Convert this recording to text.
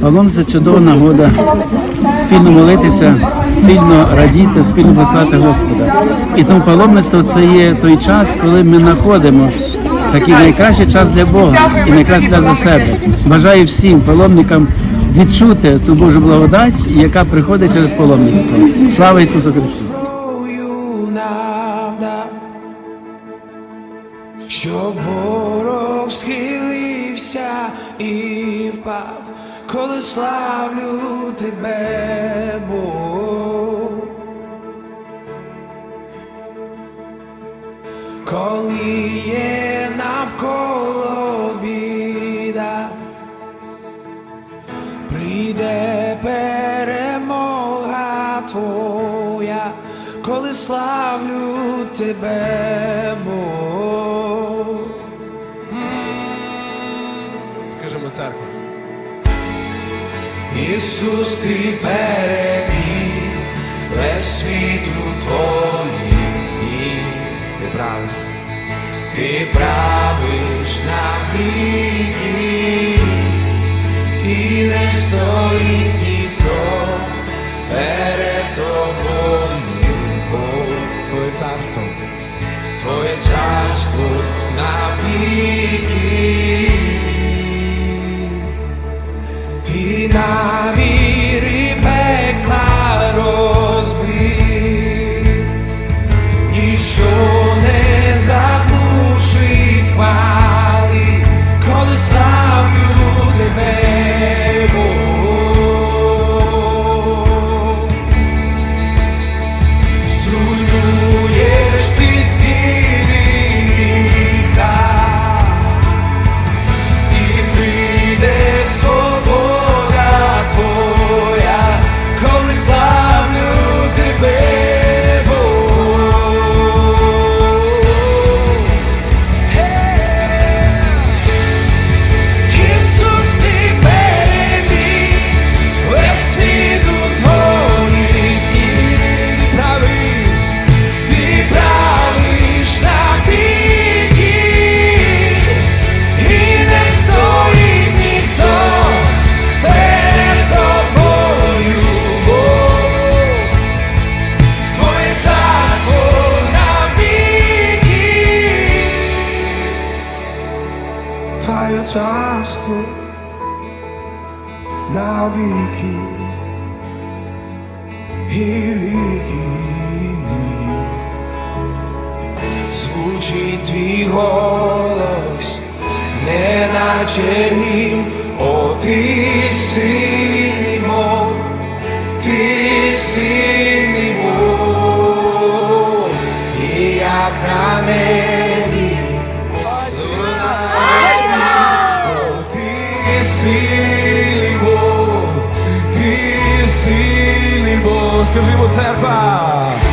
Палом це чудова нагода спільно молитися, спільно радіти, спільно послати Господа. І тому паломництво це є той час, коли ми знаходимо такий найкращий час для Бога і найкращий час для себе. Бажаю всім паломникам відчути ту Божу благодать, яка приходить через паломництво. Слава Ісусу Христу! Нам ворог схилився і впав, коли славлю тебе, Бог. Коли є навколо біда, прийде перемога твоя, коли славлю тебе, Бог. Скажемо церкву. Ісус, ти переміг весь світ твоїх ніг. Ти правиш, ти правиш на віки і не стоїть ніхто перед тобою, Бог. Твоє царство, Твоє царство навіки. Твоє царство навіки. І віки. Звучить твій голос, неначе гімн, о ти сильний мов, ти сильний Бог, і як на небі Бог, ти Бог, скажімо церква.